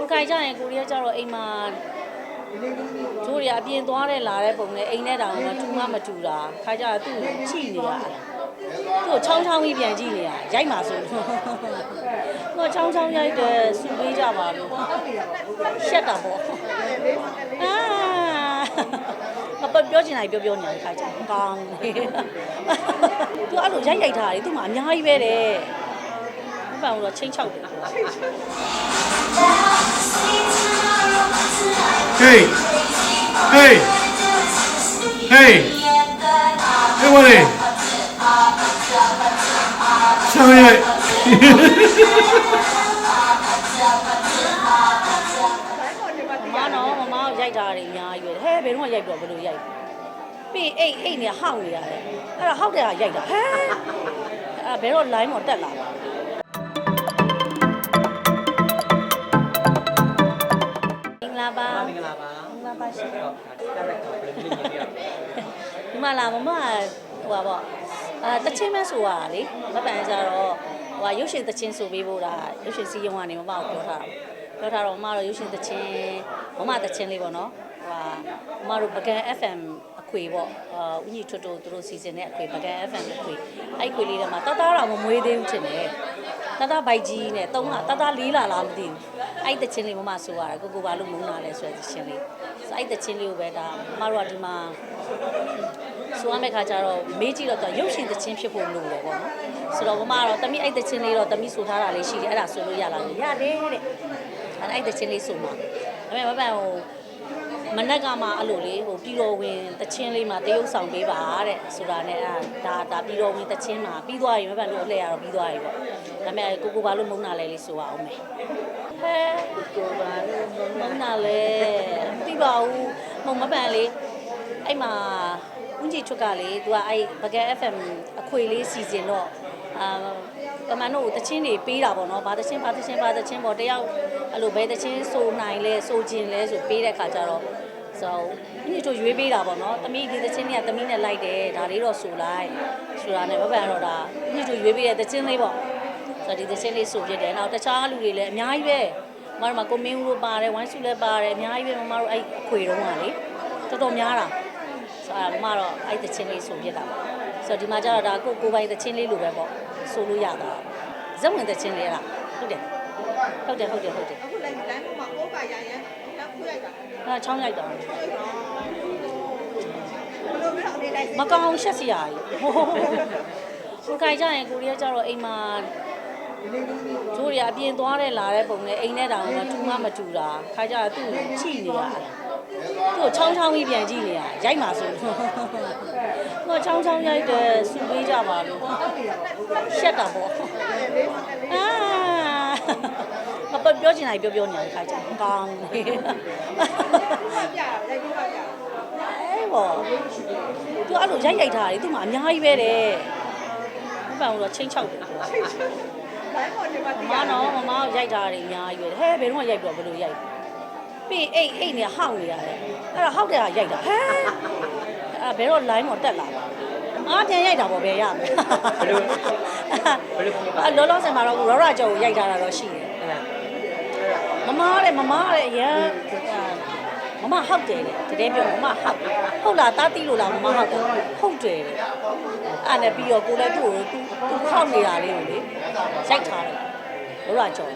ကိုခိုင်ကြရင်ကိုရီးယားကျတော့အိမ်မှာကျိုးရအပြင်သွားတဲ့လာတဲ့ပုံနဲ့အိမ်နဲ့တောင်မှတူမမတူတာခါကြတော့သူ့ကိုချိနေရသူ့ကိုချောင်းချောင်းကြီးပြန်ကြည့်နေရရိုက်မှာဆိုလို့သူကချောင်းချောင်းရိုက်တယ်စူပေးကြပါလို့ရှက်တာပေါ့အာမပပြောချင်တာပြောပြောနေတယ်ခါကြကောင်းနေသူအဲ့လိုရိုက်ရိုက်ထားတယ်သူမှအများကြီးပဲတဲ့ဘယ်တော့ချင်းချောက်တယ် Hey! Hey! Hey! Hey, what is? Sorry. မမနော်မမကိုရိုက်တာတွေအများကြီးပဲဟဲဘယ်တော့မှရိုက်တော့ဘယ်လိုရိုက်ပြီးအိတ်အိတ်နေဟောက်နေရတယ်အဲ့ဒါဟောက်တဲ့ဟာရိုက်တာဟဲအဲ့ဘယ်တော့ line ပေါ်တက်လာတာမ လာပါမင်္ဂလာပါမင်္ဂလာပါရှင်တော့ဒါရက်တော့ဘယ်လိုလေးရဒီမှာလာမမကဟိုပါပေါ့အာတချင်းမဲဆိုရတာလေမပန်ကြတော့ဟိုကရုပ်ရှင်တချင်းဆိုပေးဖို့တာရုပ်ရှင်စီးရုံကနေမမကိုပြောထားတာပြောထားတော့မမတော့ရုပ်ရှင်တချင်းမမတချင်းလေးပေါ့နော် ဟိုကမမတို့ပကံ FM အခွေပေါ့အာဦးညီထွတ်တို့သူတို့စီစဉ်တဲ့အခွေပကံ FM အခွေအဲ့ခွေလေးထဲမှာတသားတော့မမွေးသေးဘူးထင်တယ်တသားဘိုက်ကြီးနဲ့သုံးလတသားလေးလာလားမသိဘူးအဲ့တချင်းလေးမမဆိုရတယ်ကိုကိုပါလို့မုန်းလာလဲဆိုတဲ့တချင်းလေးဆိုအဲ့တချင်းလေးကိုပဲဒါမမတို့ကဒီမှာဆိုရမယ့်ခါကျတော့မေးကြည့်တော့သူကရုပ်ရှင်သချင်းဖြစ်ဖို့လိုတယ်ပေါ့နော်ဆိုတော့မမကတော့တမိအဲ့သချင်းလေးတော့တမိဆိုထားတာလေးရှိတယ်အဲ့ဒါဆိုလို့ရလားလို့ရတယ်တဲ့အဲ့အဲ့သချင်းလေးဆိုမှာဒါပေမဲ့မပန်ဟို မနက်ကမှအဲ့လိုလေးဟိုပြည်တော်ဝင်သချင်းလေးမှာတရုပ်ဆောင်ပေးပါတဲ့ဆိုတာနဲ့အဲ့ဒါဒါပြည်တော်ဝင်သချင်းမှာပြီးသွားရင်မပန်လို့အလှည့်ရတော့ပြီးသွားပြီပေါ့ဒါပေမဲ့ကိုကိုပါလို့မုန်းတာလဲလေးဆိုရအောင်မယ်ဟဲကိုပါလို့မုန်းတာလဲမသိပါဘူးမုံမပန်လေးအဲ့မှာဦးကြီးထွက်ကလေသူကအဲ့ဘကဲ FM အခွေလေးစီစဉ်တော့အာ ပမန်တို့တချင်းတွေပေးတာပေါ့နော်ဘာတချင်းဘာတချင်းဘာတချင်းပေါ့တယောက်အဲ့လိုဘယ်တချင်းဆိုနိုင်လဲဆိုခြင်းလဲဆိုပေးတဲ့ခါကျတော့ဆိုတော့ဦးကြီးတို့ရွေးပေးတာပေါ့နော်တမီးဒီတချင်းတွေကတမီးနဲ့လိုက်တယ်ဒါလေးတော့ဆိုလိုက်ဆိုတာနဲ့ဘဘန်တော့ဒါဦးကြီးတို့ရွေးပေးတဲ့တချင်းလေးပေါ့ဆိုတော့ဒီတချင်းလေးဆိုပြတယ်နောက်တခြားလူတွေလည်းအများကြီးပဲမတို့မှာကိုမင်းဦးတို့ပါတယ်ဝိုင်းစုလည်းပါတယ်အများကြီးပဲမမတို့အဲ့အခွေတုံးကလေတော်တော်များတာဆိုတော့မမတော့အဲ့တချင်းလေးဆိုပြစ်တာပေါ့ဆိုတော့ဒီမှာကျတော့ဒါကိုကိုပိုင်တချင်းလေးလိုပဲပေါ့ ဆိုလို့ရတာဇက်ဝင်တချင်းလေးလားဟုတ်တယ်ဟုတ်တယ်ဟုတ်တယ်ဟုတ်တယ်အခုလည်းလမ်းမှာအိုးပါရရင်တော့ခွေးလိုက်တာအဲချောင်းရိုက်တာဘယ်လိုမျိုးအနေလိုက်မကောင်းရှက်စရာကြီးဟိုကိုခိုင်ကြရင်ကိုရီးယားကျတော့အိမ်မှာကျိုးရအပြင်သွားတဲ့လာတဲ့ပုံနဲ့အိမ်နဲ့တောင်မှတူမမတူတာခါကြတော့သူ့ကိုချိနေရသူ့ကိုချောင်းချောင်းကြီးပြန်ကြည့်နေရရိုက်မှာဆိုလို့သူကချောင်းချောင်းရိုက်တယ်စူပေး ကြပါလို့ရှက်တာပေါ့အာမပပြောချင်တာပြောပြောနေတယ်ခါကြကောင်းနေပြပြလိုက်ပြပြအဲပေါ့သူအဲ့လိုရိုက်ရိုက်ထားတယ်သူမှအများကြီးပဲတဲ့ဘယ်ပန်တော့ချင်းချောက်တယ်လမ်းပေါ်ဒီမှာမမနော်မမကိုရိုက်ထားတယ်အများကြီးပဲဟဲဘယ်တော့မှရိုက်တော့ဘယ်လိုရိုက်ပြီးအိတ်အိတ်နေဟောက်နေရတယ်အဲ့ဒါဟောက်တဲ့ဟာရိုက်တာဟဲအဲ့ဘယ်တော့ line ပေါ်တက်လာတာ အားပြန်ရိုက်တာပေါ့ဘယ်ရမလဲဘယ်လိုဘယ်လိုဖြစ်ပါအဲ့လောလောဆယ်မှာတော့ရောရကျော်ကိုရိုက်ထားတာတော့ရှိတယ်အဲ့ဒါမမတဲ့မမတဲ့အရန်မမဟောက်တယ်တဲ့တကယ်ပြောမမဟောက်ဟုတ်လားတားတိလို့လားမမဟောက်တယ်ဟုတ်တယ်တဲ့အဲ့နဲ့ပြီးတော့ကိုလည်းသူ့ကိုသူသူဟောက်နေတာလေးကိုလေရိုက်ထားတယ်ဘုရားကြော်